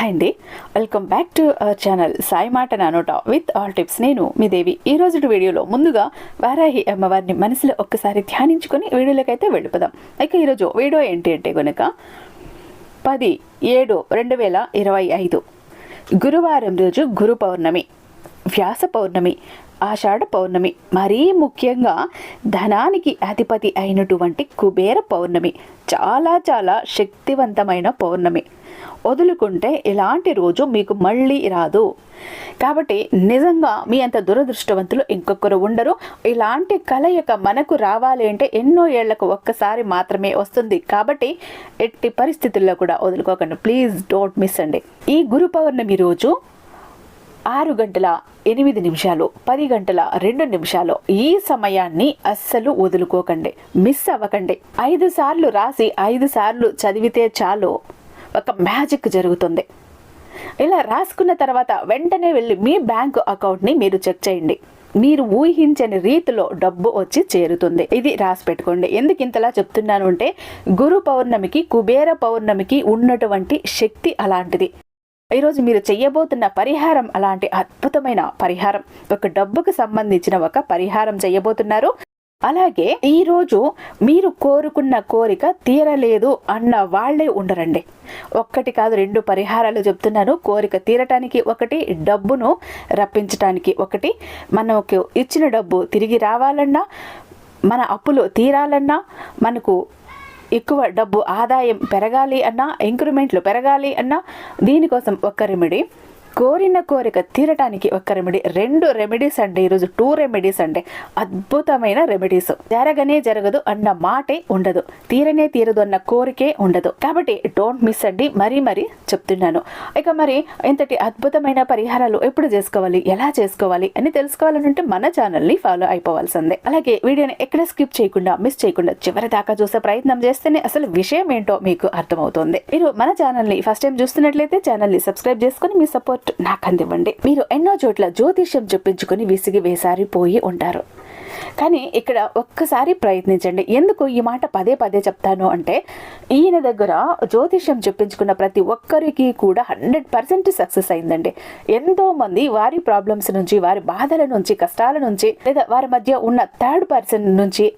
Hi అండి. Welcome back to our channel Sai మాట నానోట విత్ ఆల్ టిప్స్. నేను మీ దేవి. ఈ రోజు వీడియోలో ముందుగా వారాహి అమ్మవారిని మనసులో ఒక్కసారి ధ్యానించుకొని వీడియోలోకి అయితే వెళ్ళిపోదాం. అయితే ఈరోజు వీడియో ఏంటి అంటే కనుక పది ఏడు రెండు వేల ఇరవై ఐదు గురువారం రోజు గురు పౌర్ణమి వ్యాస పౌర్ణమి ఆషాఢ పౌర్ణమి మరీ ముఖ్యంగా ధనానికి అధిపతి అయినటువంటి కుబేర పౌర్ణమి. చాలా చాలా శక్తివంతమైన పౌర్ణమి. వదులుకుంటే ఇలాంటి రోజు మీకు మళ్ళీ రాదు. కాబట్టి నిజంగా మీ అంత దురదృష్టవంతులు ఇంకొకరు ఉండరు. ఇలాంటి కలయిక మనకు రావాలి అంటే ఎన్నో ఏళ్ళకు ఒక్కసారి మాత్రమే వస్తుంది. కాబట్టి ఎట్టి పరిస్థితుల్లో కూడా వదులుకోకండి. ప్లీజ్ డోంట్ మిస్ అండి. ఈ గురు పౌర్ణమి రోజు ఆరు గంటల ఎనిమిది నిమిషాలు పది గంటల రెండు నిమిషాలు ఈ సమయాన్ని అస్సలు వదులుకోకండి. మిస్ అవ్వకండి. ఐదు సార్లు రాసి ఐదు సార్లు చదివితే చాలు. ఒక మ్యాజిక్ జరుగుతుంది. ఇలా రాసుకున్న తర్వాత వెంటనే వెళ్ళి మీ బ్యాంకు అకౌంట్ని మీరు చెక్ చేయండి. మీరు ఊహించని రీతిలో డబ్బు వచ్చి చేరుతుంది. ఇది రాసి పెట్టుకోండి. ఎందుకు ఇంతలా చెప్తున్నాను అంటే గురు పౌర్ణమికి కుబేర పౌర్ణమికి ఉన్నటువంటి శక్తి అలాంటిది. ఈరోజు మీరు చెయ్యబోతున్న పరిహారం అలాంటి అద్భుతమైన పరిహారం. ఒక డబ్బుకు సంబంధించిన ఒక పరిహారం చేయబోతున్నారు అలాగే ఈరోజు మీరు కోరుకున్న కోరిక తీరలేదు అన్న వాళ్ళే ఉండరండి. ఒక్కటి కాదు రెండు పరిహారాలు చెప్తున్నాను. కోరిక తీరటానికి ఒకటి డబ్బును రప్పించటానికి ఒకటి. మనకు ఇచ్చిన డబ్బు తిరిగి రావాలన్నా మన అప్పులు తీరాలన్నా మనకు ఎక్కువ డబ్బు ఆదాయం పెరగాలి అన్నా ఇంక్రిమెంట్లు పెరగాలి అన్నా దీనికోసం ఒక్క రెమెడీ. కోరిన కోరిక తీరటానికి ఒక్క రెమెడీ రెండు రెమెడీస్ అండి. ఈరోజు టూ రెమెడీస్ అండి. అద్భుతమైన రెమెడీస్ జరగనే జరగదు అన్న మాటే ఉండదు. తీరనే తీరదు అన్న కోరికే ఉండదు. కాబట్టి డోంట్ మిస్ అండి. మరీ మరీ చెప్తున్నాను. ఇక మరి ఇంతటి అద్భుతమైన పరిహారాలు ఎప్పుడు చేసుకోవాలి? ఎలా చేసుకోవాలి? అని తెలుసుకోవాలనుంటే మన ఛానల్ని ఫాలో అయిపోవాల్సిందే. అలాగే వీడియోని ఎక్కడ స్కిప్ చేయకుండా మిస్ చేయకుండా చివరి దాకా చూసే ప్రయత్నం చేస్తేనే అసలు విషయం ఏంటో మీకు అర్థమవుతుంది. మీరు మన ఛానల్ని ఫస్ట్ టైం చూస్తున్నట్లయితే ఛానల్ని సబ్స్క్రైబ్ చేసుకుని మీ సపోర్ట్ నాకు అందివ్వండి. మీరు ఎన్నో చోట్ల జ్యోతిష్యం చెప్పించుకుని విసిగి వేసారిపోయి ఉంటారు. కానీ ఇక్కడ ఒక్కసారి ప్రయత్నించండి. ఎందుకు ఈ మాట పదే పదే చెప్తాను అంటే ఈయన దగ్గర జ్యోతిష్యం చెప్పించుకున్న ప్రతి ఒక్కరికి కూడా హండ్రెడ్ పర్సెంట్ సక్సెస్ అయిందండి. ఎంతో మంది వారి ప్రాబ్లమ్స్ నుంచి వారి బాధల నుంచి కష్టాల నుంచి లేదా వారి మధ్య ఉన్న థర్డ్ పర్సన్ నుంచి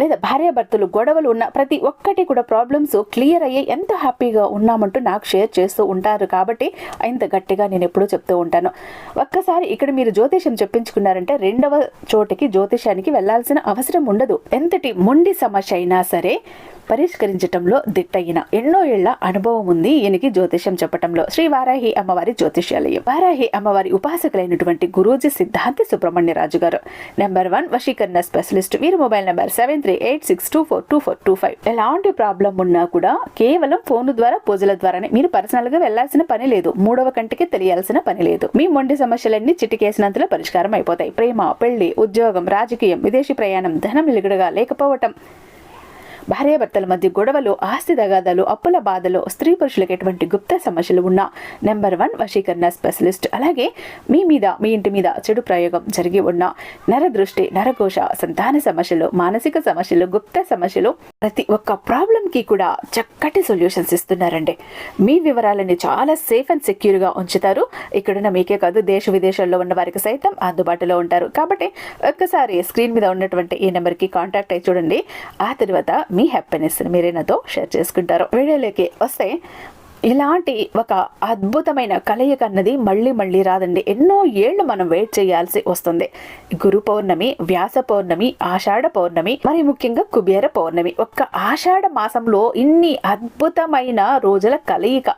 లేదా భార్యాభర్తలు గొడవలు ఉన్న ప్రతి ఒక్కటి కూడా ప్రాబ్లమ్స్ క్లియర్ అయ్యి ఎంత హ్యాపీగా ఉన్నామంటూ నాకు షేర్ చేస్తూ ఉంటారు కాబట్టి ఇంత గట్టిగా నేను ఎప్పుడూ చెప్తూ ఉంటాను. ఒక్కసారి ఇక్కడ మీరు జ్యోతిషం చెప్పించుకున్నారంటే రెండవ చోటికి జ్యోతిషానికి వెళ్ళాల్సిన అవసరం ఉండదు. ఎంతటి మొండి సమస్య అయినా సరే పరిష్కరించటంలో దిట్టయిన ఎన్నో ఏళ్ళ అనుభవం ఉంది ఈయనకి జ్యోతిషం చెప్పటంలో. శ్రీ వారాహి అమ్మవారి జ్యోతిష్యాలయం. వారాహి అమ్మవారి ఉపాసకులైనటువంటి గురూజీ సిద్ధాంతి సుబ్రహ్మణ్యరాజు గారు నెంబర్ వన్ వశీకరణ స్పెషలిస్ట్ వీరి mobile number seven three eight six two four two four two five. ఎలాంటి ప్రాబ్లం ఉన్నా కూడా కేవలం ఫోన్ ద్వారా పూజల ద్వారానే. మీరు పర్సనల్గా వెళ్ళాల్సిన పని లేదు. మూడవ కంటికి తెలియాల్సిన పని లేదు. మీ మొండి సమస్యలన్నీ చిటికేసినంతలో పరిష్కారం అయిపోతాయి. ప్రేమ పెళ్ళి ఉద్యోగం రాజకీయం విదేశీ ప్రయాణం ధనం నిలుగడగా లేకపోవటం. భార్యాభర్తల మధ్య గొడవలు ఆస్తి తగాదాలు అప్పుల బాధలు స్త్రీ పురుషులకు ఎటువంటి గుప్త సమస్యలు ఉన్న నెంబర్ వన్ వశీకరణ స్పెషలిస్ట్. అలాగే మీ మీద మీ ఇంటి మీద చెడు ప్రయోగం జరిగి ఉన్న నరదృష్టి నరకోశ సంతాన సమస్యలు మానసిక సమస్యలు గుప్త సమస్యలు ప్రతి ఒక్క ప్రాబ్లం కి కూడా చక్కటి సొల్యూషన్స్ ఇస్తున్నారండి. మీ వివరాలని చాలా సేఫ్ అండ్ సెక్యూర్గా ఉంచుతారు. ఇక్కడున్న మీకే కాదు దేశ విదేశాల్లో ఉన్న వారికి సైతం అందుబాటులో ఉంటారు. కాబట్టి ఒక్కసారి స్క్రీన్ మీద ఉన్నటువంటి ఈ నెంబర్కి కాంటాక్ట్ అయి చూడండి. ఆ తర్వాత మీ హ్యాపీనెస్ని మీరే నాతో షేర్ చేసుకుంటారు. వీడియోలోకి వస్తే ఇలాంటి ఒక అద్భుతమైన కలయిక అన్నది మళ్ళీ మళ్ళీ రాదండి. ఎన్నో ఏళ్ళు మనం వెయిట్ చేయాల్సి వస్తుంది. గురు పౌర్ణమి వ్యాస పౌర్ణమి ఆషాఢ పౌర్ణమి మరి ముఖ్యంగా కుబేర పౌర్ణమి. ఒక్క ఆషాఢ మాసంలో ఇన్ని అద్భుతమైన రోజుల కలయిక.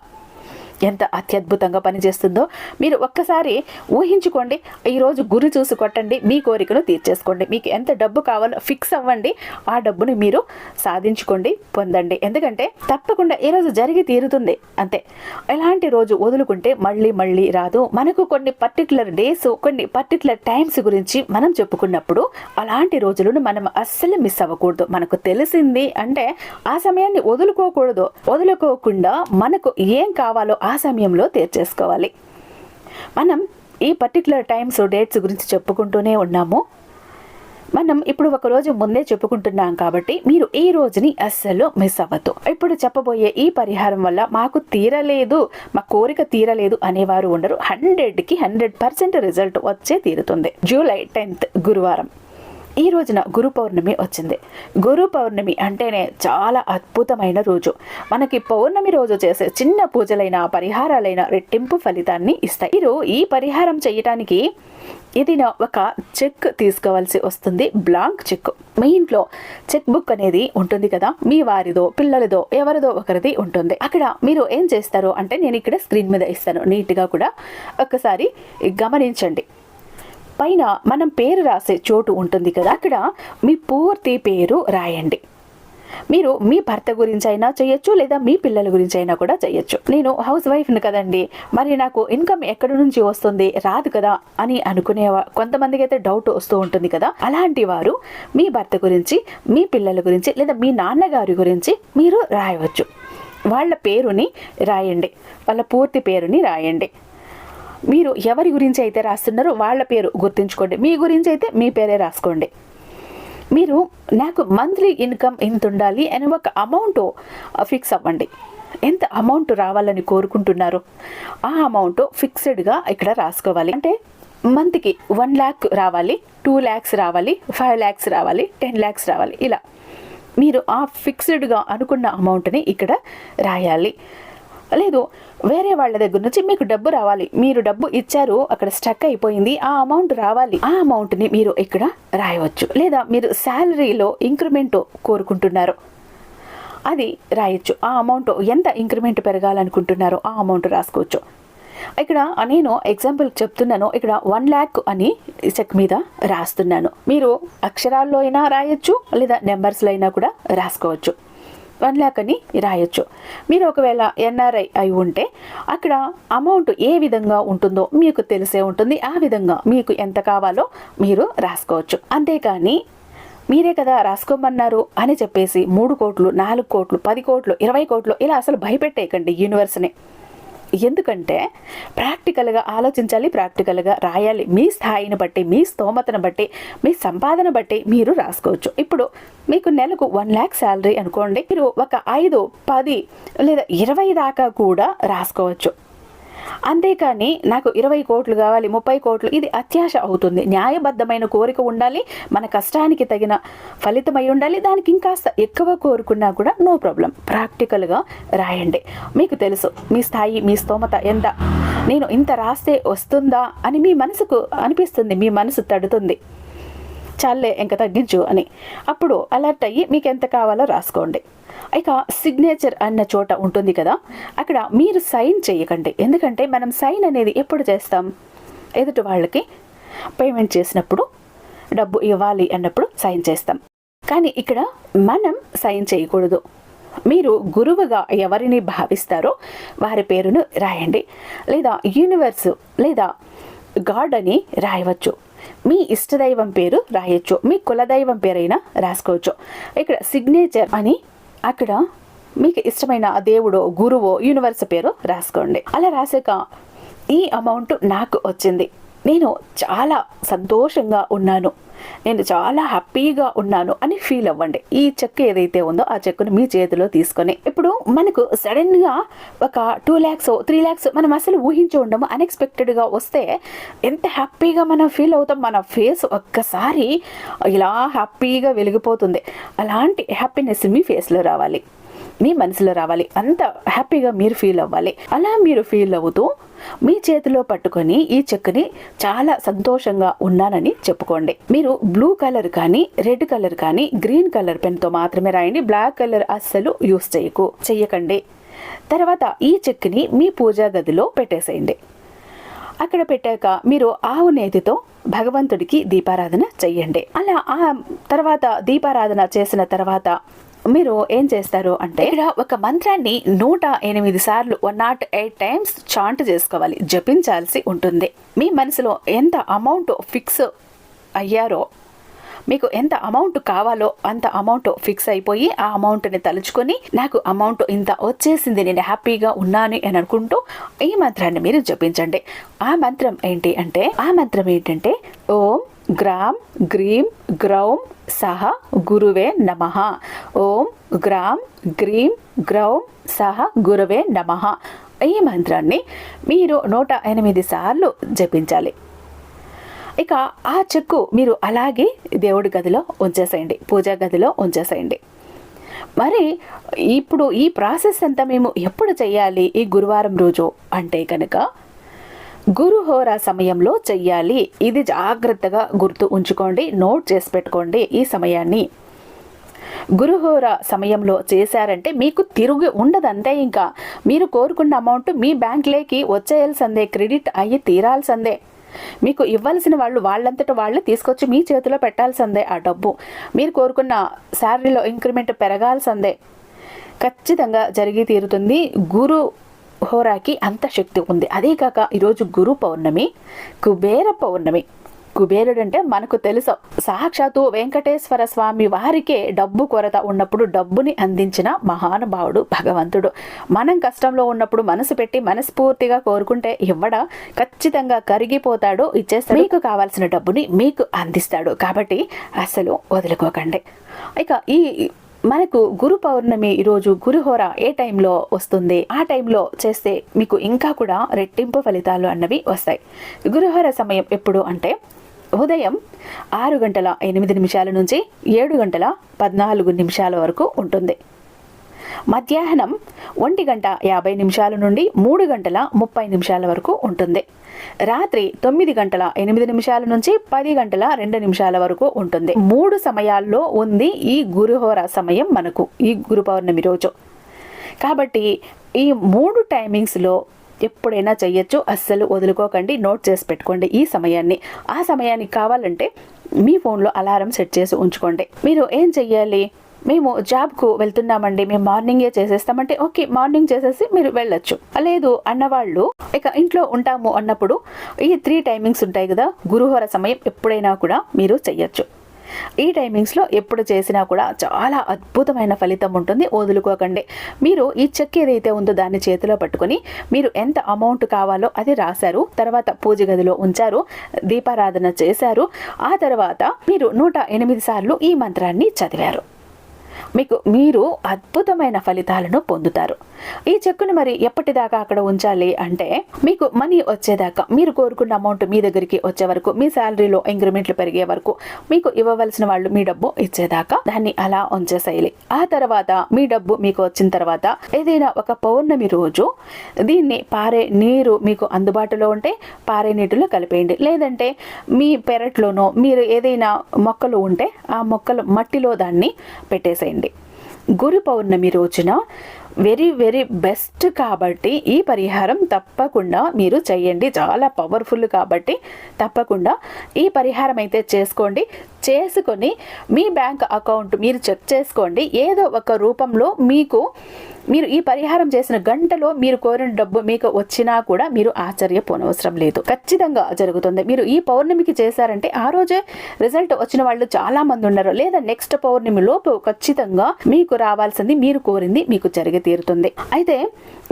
ఎంత అత్యద్భుతంగా పనిచేస్తుందో మీరు ఒక్కసారి ఊహించుకోండి. ఈరోజు గురి చూసి కొట్టండి మీ కోరికను తీర్చేసుకోండి. మీకు ఎంత డబ్బు కావాలో ఫిక్స్ అవ్వండి ఆ డబ్బుని మీరు సాధించుకోండి పొందండి. ఎందుకంటే తప్పకుండా ఈ రోజు జరిగి తీరుతుంది. అంతే. ఎలాంటి రోజు వదులుకుంటే మళ్ళీ మళ్ళీ రాదు. మనకు కొన్ని పర్టికులర్ డేస్ కొన్ని పర్టికులర్ టైమ్స్ గురించి మనం చెప్పుకున్నప్పుడు అలాంటి రోజులను మనం అస్సలు మిస్ అవ్వకూడదు. మనకు తెలిసింది అంటే ఆ సమయాన్ని వదులుకోకూడదు. వదులుకోకుండా మనకు ఏం కావాలో ఆ సమయంలో తీర్చేసుకోవాలి. మనం ఈ పర్టికులర్ టైమ్స్ డేట్స్ గురించి చెప్పుకుంటూనే ఉన్నాము. మనం ఇప్పుడు ఒక రోజు ముందే చెప్పుకుంటున్నాం కాబట్టి మీరు ఈ రోజుని అస్సలు మిస్ అవ్వద్దు. ఇప్పుడు చెప్పబోయే ఈ పరిహారం వల్ల మాకు తీరలేదు మా కోరిక తీరలేదు అనేవారు ఉండరు. హండ్రెడ్కి హండ్రెడ్ పర్సెంట్ రిజల్ట్ వచ్చే తీరుతుంది. జూలై టెన్త్ గురువారం. ఈ రోజున గురు పౌర్ణమి వచ్చింది. గురు పౌర్ణమి అంటేనే చాలా అద్భుతమైన రోజు. మనకి పౌర్ణమి రోజు చేసే చిన్న పూజలైన పరిహారాలైన రెట్టింపు ఫలితాన్ని ఇస్తాయి. మీరు ఈ పరిహారం చేయటానికి ఇది ఒక చెక్ తీసుకోవాల్సి వస్తుంది. Blank cheque. మీ ఇంట్లో చెక్ బుక్ అనేది ఉంటుంది కదా? మీ వారిదో పిల్లలదో ఎవరిదో ఒకరిది ఉంటుంది. అక్కడ మీరు ఏం చేస్తారు అంటే నేను ఇక్కడ స్క్రీన్ మీద ఇస్తాను. నీట్గా కూడా ఒకసారి గమనించండి. పైన మనం పేరు రాసే చోటు ఉంటుంది కదా అక్కడ మీ పూర్తి పేరు రాయండి. మీరు మీ భర్త గురించి అయినా చేయొచ్చు లేదా మీ పిల్లల గురించి అయినా కూడా చేయొచ్చు. నేను హౌస్ వైఫ్ని కదండి మరి నాకు ఇన్కమ్ ఎక్కడి నుంచి వస్తుంది రాదు కదా అని అనుకునే కొంతమందికి అయితే డౌట్ వస్తూ ఉంటుంది కదా. అలాంటి వారు మీ భర్త గురించి మీ పిల్లల గురించి లేదా మీ నాన్నగారి గురించి మీరు రాయవచ్చు. వాళ్ళ పేరుని రాయండి వాళ్ళ పూర్తి పేరుని రాయండి. మీరు ఎవరి గురించి అయితే రాస్తున్నారో వాళ్ళ పేరు గుర్తుంచుకోండి. మీ గురించి అయితే మీ పేరే రాసుకోండి. మీరు నాకు మంత్లీ ఇన్కమ్ ఎంత ఉండాలి అని ఒక అమౌంట్ ఫిక్స్ అవ్వండి. ఎంత అమౌంట్ రావాలని కోరుకుంటున్నారు ఆ అమౌంట్ ఫిక్స్డ్గా ఇక్కడ రాసుకోవాలి. అంటే మంత్కి వన్ ల్యాక్ రావాలి టూ ల్యాక్స్ రావాలి ఫైవ్ ల్యాక్స్ రావాలి టెన్ ల్యాక్స్ రావాలి. ఇలా మీరు ఆ ఫిక్స్డ్గా అనుకున్న అమౌంట్ని ఇక్కడ రాయాలి. లేదు. వేరే వాళ్ళ దగ్గర నుంచి మీకు డబ్బు రావాలి. మీరు డబ్బు ఇచ్చారు అక్కడ స్టక్ అయిపోయింది ఆ అమౌంట్ రావాలి. ఆ అమౌంట్ని మీరు ఇక్కడ రాయవచ్చు. లేదా మీరు శాలరీలో ఇంక్రిమెంట్ కోరుకుంటున్నారు. అది రాయొచ్చు. ఆ అమౌంట్ ఎంత ఇంక్రిమెంట్ పెరగాలనుకుంటున్నారో ఆ అమౌంట్ రాసుకోవచ్చు. ఇక్కడ నేను ఎగ్జాంపుల్ చెప్తున్నాను. ఇక్కడ వన్ ల్యాక్ అని చెక్ మీద రాస్తున్నాను. మీరు అక్షరాల్లో అయినా రాయొచ్చు లేదా నెంబర్స్లో అయినా కూడా రాసుకోవచ్చు. వన్ ల్యాక్ అని రాయొచ్చు. మీరు ఒకవేళ ఎన్ఆర్ఐ అయి ఉంటే అక్కడ అమౌంట్ ఏ విధంగా ఉంటుందో మీకు తెలిసే ఉంటుంది. ఆ విధంగా మీకు ఎంత కావాలో మీరు రాసుకోవచ్చు. అంతేకాని మీరే కదా రాసుకోమన్నారు అని చెప్పేసి మూడు కోట్లు నాలుగు కోట్లు పది కోట్లు ఇరవై కోట్లు ఇలా అసలు భయపెట్టేయకండి యూనివర్స్ని. ఎందుకంటే ప్రాక్టికల్గా ఆలోచించాలి ప్రాక్టికల్గా రాయాలి. మీ స్థాయిని బట్టి మీ స్తోమతను బట్టి మీ సంపాదన బట్టి మీరు రాసుకోవచ్చు. ఇప్పుడు మీకు నెలకు వన్ ల్యాక్ శాలరీ అనుకోండి. మీరు ఒక ఐదు పది లేదా ఇరవై దాకా కూడా రాసుకోవచ్చు. అంతేకాని నాకు ఇరవై కోట్లు కావాలి ముప్పై కోట్లు ఇది అత్యాశ అవుతుంది. న్యాయబద్ధమైన కోరిక ఉండాలి మన కష్టానికి తగిన ఫలితమై ఉండాలి దానికి ఇంకాస్త ఎక్కువ కోరుకున్నా కూడా నో ప్రాబ్లం. ప్రాక్టికల్గా రాయండి. మీకు తెలుసు మీ స్థాయి మీ స్తోమత ఎంత? నేను ఇంత రాస్తే వస్తుందా అని మీ మనసుకు అనిపిస్తుంది మీ మనసు తడుతుంది. చాలే ఇంకా తగ్గించు అని. అప్పుడు అలర్ట్ అయ్యి మీకు ఎంత కావాలో రాసుకోండి. ఇక సిగ్నేచర్ అన్న చోట ఉంటుంది కదా అక్కడ మీరు సైన్ చేయకండి. ఎందుకంటే మనం సైన్ అనేది ఎప్పుడు చేస్తాం? ఎదుటి వాళ్ళకి పేమెంట్ చేసినప్పుడు డబ్బు ఇవ్వాలి అన్నప్పుడు సైన్ చేస్తాం. కానీ ఇక్కడ మనం సైన్ చేయకూడదు. మీరు గురువుగా ఎవరిని భావిస్తారో వారి పేరును రాయండి. లేదా యూనివర్స్ లేదా గాడ్ అని రాయవచ్చు. మీ ఇష్టదైవం పేరు రాయొచ్చు. మీ కులదైవం పేరైనా రాసుకోవచ్చు. ఇక్కడ సిగ్నేచర్ అని అక్కడ మీకు ఇష్టమైన దేవుడో గురువో యూనివర్స్ పేరు రాసుకోండి. అలా రాసాక ఈ అమౌంట్ నాకు వచ్చింది. నేను చాలా సంతోషంగా ఉన్నాను. నేను చాలా హ్యాపీగా ఉన్నాను అని ఫీల్ అవ్వండి. ఈ చెక్ ఏదైతే ఉందో ఆ చెక్కును మీ చేతిలో తీసుకొని ఇప్పుడు మనకు సడన్గా ఒక టూ ల్యాక్స్ త్రీ ల్యాక్స్ మనం అసలు ఊహించి ఉండము. అన్ఎక్స్పెక్టెడ్గా వస్తే ఎంత హ్యాపీగా మనం ఫీల్ అవుతాం. మన ఫేస్ ఒక్కసారి ఇలా హ్యాపీగా వెలిగిపోతుంది. అలాంటి హ్యాపీనెస్ మీ ఫేస్లో రావాలి. మీ మనసులో రావాలి. అంత హ్యాపీగా మీరు ఫీల్ అవ్వాలి. అలా మీరు ఫీల్ అవుతూ మీ చేతిలో పట్టుకొని ఈ చెక్కుని చాలా సంతోషంగా ఉన్నానని చెప్పుకోండి. మీరు బ్లూ కలర్ కానీ రెడ్ కలర్ కానీ గ్రీన్ కలర్ పెన్తో మాత్రమే రాయండి. బ్లాక్ కలర్ అస్సలు యూస్ చేయకు చెయ్యకండి. తర్వాత ఈ చెక్ని మీ పూజా గదిలో పెట్టేసేయండి. అక్కడ పెట్టాక మీరు ఆవు నేతితో భగవంతుడికి దీపారాధన చెయ్యండి. అలా ఆ తర్వాత దీపారాధన చేసిన తర్వాత మీరు ఏం చేస్తారు అంటే ఇక్కడ ఒక మంత్రాన్ని నూట ఎనిమిది సార్లు one nought eight times chant చేసుకోవాలి. జపించాల్సి ఉంటుంది. మీ మనసులో ఎంత అమౌంట్ ఫిక్స్ అయ్యారో మీకు ఎంత అమౌంట్ కావాలో అంత అమౌంట్ ఫిక్స్ అయిపోయి ఆ అమౌంట్ని తలుచుకొని నాకు అమౌంట్ ఇంత వచ్చేసింది నేను హ్యాపీగా ఉన్నాను అని అనుకుంటూ ఈ మంత్రాన్ని మీరు జపించండి. ఆ మంత్రం ఏంటి అంటే ఆ మంత్రం ఏంటంటే ఓం గ్రామ్ గ్రీం గ్రౌం సహ గురువే నమ. ఓం గ్రామ్ గ్రీం గ్రౌం సహ గురువే నమ. ఈ మంత్రాన్ని మీరు నూట ఎనిమిది సార్లు జపించాలి. ఇక ఆ చెక్కు మీరు అలాగే దేవుడి గదిలో ఉంచేసేయండి. పూజా గదిలో ఉంచేసేయండి. మరి ఇప్పుడు ఈ ప్రాసెస్ అంతా మేము ఎప్పుడు చేయాలి ఈ గురువారం రోజు అంటే కనుక గురుహోరా సమయంలో చెయ్యాలి. ఇది జాగ్రత్తగా గుర్తు ఉంచుకోండి నోట్ చేసి పెట్టుకోండి ఈ సమయాన్ని. గురుహోర సమయంలో చేశారంటే మీకు తిరుగు ఉండదంతే ఇంకా. మీరు కోరుకున్న అమౌంట్ మీ బ్యాంక్లోకి వచ్చేయాల్సిందే క్రెడిట్ అయ్యి తీరాల్సిందే. మీకు ఇవ్వాల్సిన వాళ్ళు వాళ్ళంతట వాళ్ళు తీసుకొచ్చి మీ చేతిలో పెట్టాల్సిందే ఆ డబ్బు. మీరు కోరుకున్న శాలరీలో ఇంక్రిమెంట్ పెరగాల్సిందే. ఖచ్చితంగా జరిగి తీరుతుంది. గురు హోరాకి అంత శక్తి ఉంది. అదే కాక ఈరోజు గురు పౌర్ణమి కుబేర పౌర్ణమి. కుబేరుడు అంటే మనకు తెలుసు. సాక్షాత్తు వెంకటేశ్వర స్వామి వారికే డబ్బు కొరత ఉన్నప్పుడు డబ్బుని అందించిన మహానుభావుడు భగవంతుడు. మనం కష్టంలో ఉన్నప్పుడు మనసు పెట్టి మనస్ఫూర్తిగా కోరుకుంటే ఇవ్వడ? ఖచ్చితంగా కరిగిపోతాడు ఇచ్చేస్తాడు. మీకు కావాల్సిన డబ్బుని మీకు అందిస్తాడు. కాబట్టి అసలు వదులుకోకండి. ఇక ఈ మనకు గురు పౌర్ణమి ఈరోజు గురుహోర ఏ టైంలో వస్తుంది? ఆ టైంలో చేస్తే మీకు ఇంకా కూడా రెట్టింపు ఫలితాలు అన్నవి వస్తాయి. గురుహోర సమయం ఎప్పుడు అంటే ఉదయం ఆరు గంటల ఎనిమిది నిమిషాల నుంచి ఏడు గంటల పద్నాలుగు నిమిషాల వరకు ఉంటుంది. మధ్యాహ్నం ఒంటి గంట యాభై నిమిషాల నుండి మూడు గంటల ముప్పై నిమిషాల వరకు ఉంటుంది. రాత్రి తొమ్మిది గంటల ఎనిమిది నిమిషాల నుంచి పది గంటల రెండు నిమిషాల వరకు ఉంటుంది. మూడు సమయాల్లో ఉంది ఈ గురుహోర సమయం మనకు ఈ గురు పౌర్ణమి రోజు. కాబట్టి ఈ మూడు టైమింగ్స్లో ఎప్పుడైనా చేయొచ్చు అస్సలు వదులుకోకండి. నోట్ చేసి పెట్టుకోండి ఈ సమయాన్ని. ఆ సమయానికి కావాలంటే మీ ఫోన్లో అలారం సెట్ చేసి ఉంచుకోండి. మీరు ఏం చెయ్యాలి? మేము జాబ్కు వెళ్తున్నామండి. మేము మార్నింగే చేసేస్తామంటే ఓకే మార్నింగ్ చేసేసి మీరు వెళ్ళొచ్చు. లేదు అన్నవాళ్ళు ఇక ఇంట్లో ఉంటాము అన్నప్పుడు ఈ త్రీ టైమింగ్స్ ఉంటాయి కదా గురుహోర సమయం ఎప్పుడైనా కూడా మీరు చెయ్యొచ్చు. ఈ టైమింగ్స్లో ఎప్పుడు చేసినా కూడా చాలా అద్భుతమైన ఫలితం ఉంటుంది. వదులుకోకండి. మీరు ఈ చెక్ ఏదైతే ఉందో దాన్ని చేతిలో పట్టుకొని మీరు ఎంత అమౌంట్ కావాలో అది రాశారు. తర్వాత పూజ గదిలో ఉంచారు. దీపారాధన చేశారు. ఆ తర్వాత మీరు నూట ఎనిమిది సార్లు ఈ మంత్రాన్ని చదివారు. మీకు మీరు అద్భుతమైన ఫలితాలను పొందుతారు. ఈ చెక్కును మరి ఎప్పటిదాకా అక్కడ ఉంచాలి అంటే మీకు మనీ వచ్చేదాకా మీరు కోరుకున్న అమౌంట్ మీ దగ్గరికి వచ్చే వరకు మీ శాలరీలో ఇంక్రిమెంట్లు పెరిగే వరకు మీకు ఇవ్వవలసిన వాళ్ళు మీ డబ్బు ఇచ్చేదాకా దాన్ని అలా ఉంచేసేయాలి. ఆ తర్వాత మీ డబ్బు మీకు వచ్చిన తర్వాత ఏదైనా ఒక పౌర్ణమి రోజు దీన్ని పారే నీరు మీకు అందుబాటులో ఉంటే పారే నీటిలో కలిపేయండి. లేదంటే మీ పెరట్లోనో మీరు ఏదైనా మొక్కలు ఉంటే ఆ మొక్కలు మట్టిలో దాన్ని పెట్టేసేయండి. గురు పౌర్ణమి రోజున వెరీ వెరీ బెస్ట్ కాబట్టి ఈ పరిహారం తప్పకుండా మీరు చేయండి. చాలా పవర్ఫుల్ కాబట్టి తప్పకుండా ఈ పరిహారం అయితే చేసుకోండి. చేసుకొని మీ బ్యాంక్ అకౌంట్ మీరు చెక్ చేసుకోండి. ఏదో ఒక రూపంలో మీకు మీరు ఈ పరిహారం చేసిన గంటలో మీరు కోరిన డబ్బు మీకు వచ్చినా కూడా మీరు ఆశ్చర్యపోనవసరం లేదు. ఖచ్చితంగా జరుగుతుంది. మీరు ఈ పౌర్ణమికి చేశారంటే ఆ రోజే రిజల్ట్ వచ్చిన వాళ్ళు చాలా మంది ఉన్నారు. లేదా నెక్స్ట్ పౌర్ణమి లోపు ఖచ్చితంగా మీకు రావాల్సింది మీరు కోరింది మీకు జరిగి తీరుతుంది. అయితే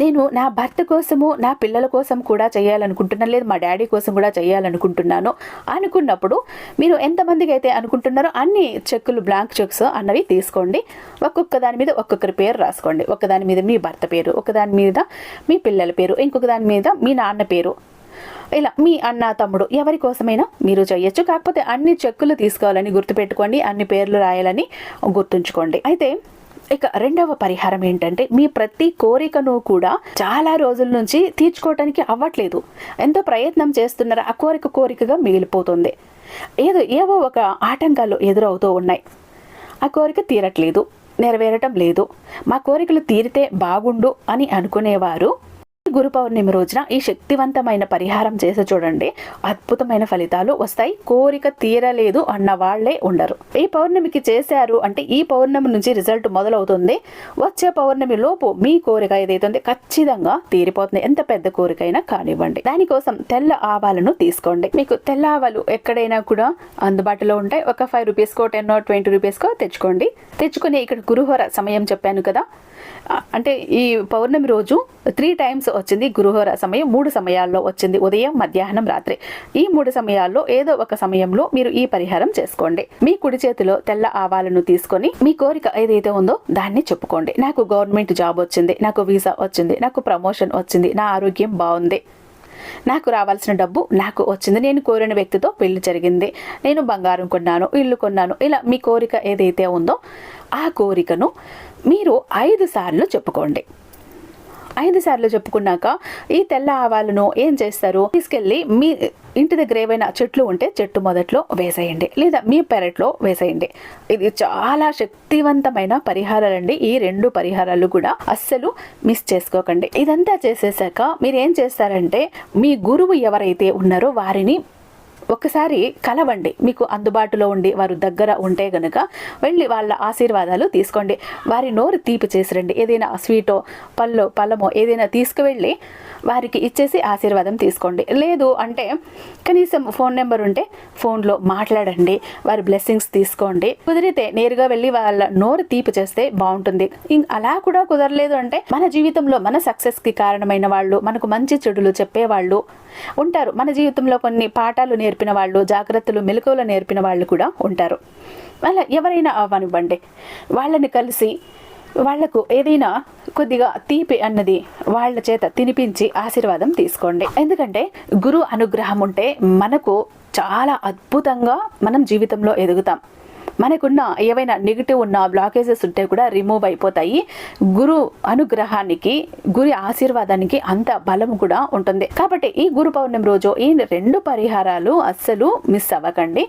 నేను నా భర్త కోసము నా పిల్లల కోసం కూడా చేయాలనుకుంటున్నాను లేదు మా డాడీ కోసం కూడా చేయాలనుకుంటున్నాను అనుకున్నప్పుడు మీరు ఎంతమందికి అయితే అనుకుంటున్నారో అన్ని చెక్కులు బ్లాంక్ చెక్స్ అన్నవి తీసుకోండి. ఒక్కొక్క దాని మీద ఒక్కొక్కరి పేరు రాసుకోండి. ఒకదాని మీద మీ భర్త పేరు ఒకదాని మీద మీ పిల్లల పేరు ఇంకొక దాని మీద మీ నాన్న పేరు. ఇలా మీ అన్న తమ్ముడు ఎవరి కోసమైనా మీరు చేయొచ్చు. కాకపోతే అన్ని చెక్కులు తీసుకోవాలని గుర్తుపెట్టుకోండి అన్ని పేర్లు రాయాలని గుర్తుంచుకోండి. అయితే ఇక రెండవ పరిహారం ఏంటంటే మీ ప్రతి కోరికను కూడా చాలా రోజుల నుంచి తీర్చుకోవటానికి అవ్వట్లేదు. ఎంతో ప్రయత్నం చేస్తున్నారు? ఆ కోరిక కోరికగా మిగిలిపోతుంది. ఏదో ఏవో ఒక ఆటంకాలు ఎదురవుతూ ఉన్నాయి. ఆ కోరిక తీరట్లేదు నెరవేరటం లేదు. మా కోరికలు తీరితే బాగుండు అని అనుకునేవారు గురు పౌర్ణమి రోజున ఈ శక్తివంతమైన పరిహారం చేసి చూడండి. అద్భుతమైన ఫలితాలు వస్తాయి. కోరిక తీరలేదు అన్న వాళ్ళే ఉండరు. ఈ పౌర్ణమికి చేశారు అంటే ఈ పౌర్ణమి నుంచి రిజల్ట్ మొదలవుతుంది. వచ్చే పౌర్ణమి లోపు మీ కోరిక ఏదైతే ఖచ్చితంగా తీరిపోతుంది. ఎంత పెద్ద కోరికైనా కానివ్వండి. దానికోసం తెల్ల ఆవాలను తీసుకోండి. మీకు తెల్ల ఆవాలు ఎక్కడైనా కూడా అందుబాటులో ఉంటాయి. ఒక ఫైవ్ రూపీస్కో టెన్ ట్వంటీ రూపీస్కో తెచ్చుకోండి. తెచ్చుకుని ఇక్కడ గురుహోర సమయం చెప్పాను కదా. అంటే ఈ పౌర్ణమి రోజు త్రీ టైమ్స్ వచ్చింది. గురుహోర సమయం మూడు సమయాల్లో వచ్చింది. ఉదయం మధ్యాహ్నం రాత్రి. ఈ మూడు సమయాల్లో ఏదో ఒక సమయంలో మీరు ఈ పరిహారం చేసుకోండి. మీ కుడి చేతిలో తెల్ల ఆవాలను తీసుకొని మీ కోరిక ఏదైతే ఉందో దాన్ని చెప్పుకోండి. నాకు గవర్నమెంట్ జాబ్ వచ్చింది. నాకు వీసా వచ్చింది. నాకు ప్రమోషన్ వచ్చింది. నా ఆరోగ్యం బాగుంది. నాకు రావాల్సిన డబ్బు నాకు వచ్చింది. నేను కోరిన వ్యక్తితో పెళ్ళి జరిగింది. నేను బంగారం కొన్నాను ఇల్లు కొన్నాను. ఇలా మీ కోరిక ఏదైతే ఉందో ఆ కోరికను మీరు ఐదు సార్లు చెప్పుకోండి. ఐదు సార్లు చెప్పుకున్నాక ఈ తెల్ల ఆవాలను ఏం చేస్తారు? తీసుకెళ్ళి మీ ఇంటి దగ్గర ఏవైనా చెట్లు ఉంటే చెట్టు మొదట్లో వేసేయండి. లేదా మీ పెరట్లో వేసేయండి. ఇది చాలా శక్తివంతమైన పరిహారాలండి ఈ రెండు పరిహారాలు కూడా అస్సలు మిస్ చేసుకోకండి. ఇదంతా చేసేసాక మీరు ఏం చేస్తారంటే మీ గురువు ఎవరైతే ఉన్నారో వారిని ఒకసారి కలవండి. మీకు అందుబాటులో ఉండి వారు దగ్గర ఉంటే గనుక వెళ్ళి వాళ్ళ ఆశీర్వాదాలు తీసుకోండి. వారి నోరు తీపి చేసిరండి. ఏదైనా స్వీటో పళ్ళో పళ్ళమో ఏదైనా తీసుకువెళ్ళి వారికి ఇచ్చేసి ఆశీర్వాదం తీసుకోండి. లేదు అంటే కనీసం ఫోన్ నెంబర్ ఉంటే ఫోన్లో మాట్లాడండి. వారి బ్లెస్సింగ్స్ తీసుకోండి. కుదిరితే నేరుగా వెళ్ళి వాళ్ళ నోరు తీపి చేస్తే బాగుంటుంది. అలా కూడా కుదరలేదు అంటే మన జీవితంలో మన సక్సెస్కి కారణమైన వాళ్ళు మనకు మంచి చెడులు చెప్పేవాళ్ళు ఉంటారు. మన జీవితంలో కొన్ని పాఠాలు నేర్పిన వాళ్ళు జాగ్రత్తలు మెలకువలు నేర్పిన వాళ్ళు కూడా ఉంటారు. అలా ఎవరైనా అవ్వనివ్వండి వాళ్ళని కలిసి వాళ్ళకు ఏదైనా కొద్దిగా తీపి అన్నది వాళ్ళ చేత తినిపించి ఆశీర్వాదం తీసుకోండి. ఎందుకంటే గురు అనుగ్రహం ఉంటే మనకు చాలా అద్భుతంగా మనం జీవితంలో ఎదుగుతాం. మనకున్న ఏవైనా నెగిటివ్ ఉన్న బ్లాకేజెస్ ఉంటే కూడా రిమూవ్ అయిపోతాయి. గురు అనుగ్రహానికి గురి ఆశీర్వాదానికి అంత బలం కూడా ఉంటుంది. కాబట్టి ఈ గురు పౌర్ణమి రోజు ఈ రెండు పరిహారాలు అస్సలు మిస్ అవ్వకండి.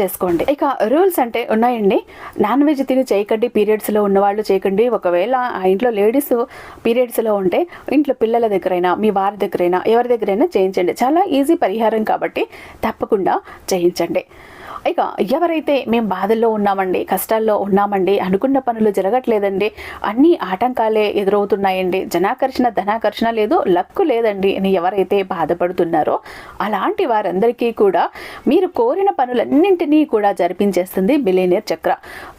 చేసుకోండి. ఇక రూల్స్ అంటే ఉన్నాయండి. నాన్ వెజ్ తిని చేయకండి. పీరియడ్స్లో ఉన్నవాళ్ళు చేయకండి. ఒకవేళ ఆ ఇంట్లో లేడీస్ పీరియడ్స్లో ఉంటే ఇంట్లో పిల్లల దగ్గరైనా మీ వారి దగ్గరైనా ఎవరి దగ్గరైనా చేయించండి. చాలా ఈజీ పరిహారం కాబట్టి తప్పకుండా చేయించండి. ఇక ఎవరైతే మేము బాధల్లో ఉన్నామండి కష్టాల్లో ఉన్నామండి అనుకున్న పనులు జరగట్లేదండి అన్ని ఆటంకాలే ఎదురవుతున్నాయండి. జనాకర్షణ ధనాకర్షణ లేదు లక్కు లేదండి అని ఎవరైతే బాధపడుతున్నారో అలాంటి వారందరికీ కూడా మీరు కోరిన పనులన్నింటినీ కూడా జరిపించేస్తుంది బిలీనియర్ చక్ర.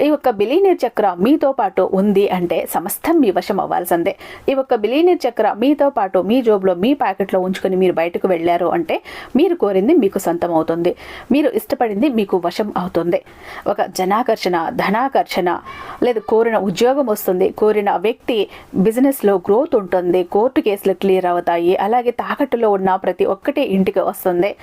ఈ యొక్క బిలీనియర్ చక్ర మీతో పాటు ఉంది అంటే సమస్తం మీ వశం అవ్వాల్సిందే. ఈ యొక్క బిలీనియర్ చక్ర మీతో పాటు మీ జోబులో మీ ప్యాకెట్లో ఉంచుకొని మీరు బయటకు వెళ్ళారు అంటే మీరు కోరింది మీకు సొంతం అవుతుంది మీరు ఇష్టపడింది మీకు వశం అవుతుంది. ఒక జనాకర్షణ ధనాకర్షణ లేదు కోరిన ఉద్యోగం వస్తుంది. కోరిన వ్యక్తి బిజినెస్లో గ్రోత్ ఉంటుంది. కోర్టు కేసులు క్లియర్ అవుతాయి. అలాగే తాకట్టులో ఉన్న ప్రతి ఒక్కటి ఇంటికి వస్తుంది.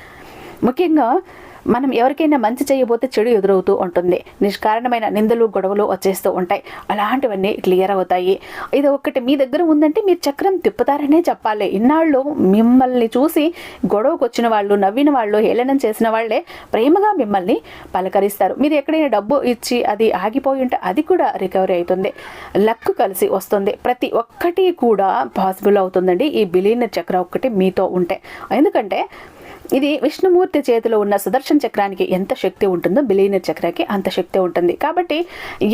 ముఖ్యంగా మనం ఎవరికైనా మంచి చేయబోతే చెడు ఎదురవుతూ ఉంటుంది. నిష్కారణమైన నిందలు గొడవలు వచ్చేస్తూ ఉంటాయి. అలాంటివన్నీ క్లియర్ అవుతాయి. ఇది ఒక్కటి మీ దగ్గర ఉందంటే మీరు చక్రం తిప్పుతారనే చెప్పాలి. ఇన్నాళ్ళు మిమ్మల్ని చూసి గొడవకు వచ్చిన వాళ్ళు నవ్విన వాళ్ళు హేళనం చేసిన వాళ్ళే ప్రేమగా మిమ్మల్ని పలకరిస్తారు. మీరు ఎక్కడైనా డబ్బు ఇచ్చి అది ఆగిపోయి ఉంటే అది కూడా రికవరీ అవుతుంది. లక్ కలిసి వస్తుంది. ప్రతి ఒక్కటి కూడా పాసిబుల్ అవుతుందండి. ఈ బిలీన చక్రం ఒక్కటి మీతో ఉంటే. ఎందుకంటే ఇది విష్ణుమూర్తి చేతిలో ఉన్న సుదర్శన్ చక్రానికి ఎంత శక్తి ఉంటుందో బిలీనర్ చక్రానికి అంత శక్తి ఉంటుంది. కాబట్టి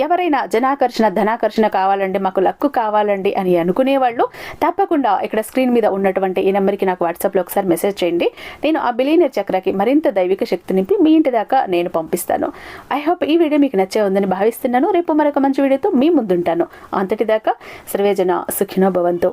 ఎవరైనా జనాకర్షణ ధనాకర్షణ కావాలండి మాకు లక్కు కావాలండి అని అనుకునే వాళ్ళు తప్పకుండా ఇక్కడ స్క్రీన్ మీద ఉన్నటువంటి ఈ నెంబర్కి నాకు వాట్సాప్లో ఒకసారి మెసేజ్ చేయండి. నేను ఆ బిలీనర్ చక్రాకి మరింత దైవిక శక్తి నింపి మీ ఇంటి దాకా నేను పంపిస్తాను. ఐ హోప్ ఈ వీడియో మీకు నచ్చే ఉందని భావిస్తున్నాను. రేపు మరొక మంచి వీడియోతో మీ ముందుంటాను. అంతటిదాకా సర్వేజన సుఖినో భవంతు.